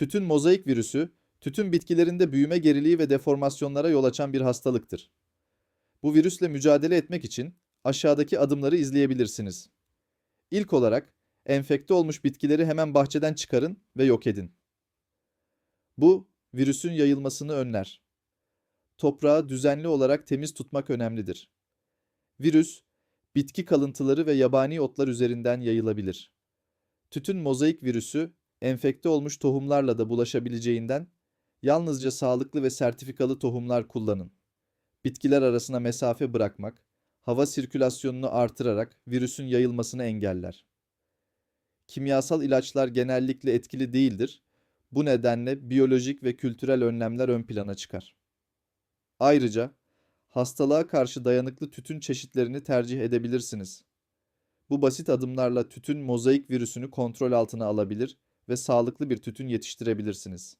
Tütün mozaik virüsü, tütün bitkilerinde büyüme geriliği ve deformasyonlara yol açan bir hastalıktır. Bu virüsle mücadele etmek için aşağıdaki adımları izleyebilirsiniz. İlk olarak enfekte olmuş bitkileri hemen bahçeden çıkarın ve yok edin. Bu virüsün yayılmasını önler. Toprağı düzenli olarak temiz tutmak önemlidir. Virüs, bitki kalıntıları ve yabani otlar üzerinden yayılabilir. Tütün mozaik virüsü enfekte olmuş tohumlarla da bulaşabileceğinden yalnızca sağlıklı ve sertifikalı tohumlar kullanın. Bitkiler arasına mesafe bırakmak, hava sirkülasyonunu artırarak virüsün yayılmasını engeller. Kimyasal ilaçlar genellikle etkili değildir. Bu nedenle biyolojik ve kültürel önlemler ön plana çıkar. Ayrıca hastalığa karşı dayanıklı tütün çeşitlerini tercih edebilirsiniz. Bu basit adımlarla tütün mozaik virüsünü kontrol altına alabilir ve sağlıklı bir tütün yetiştirebilirsiniz.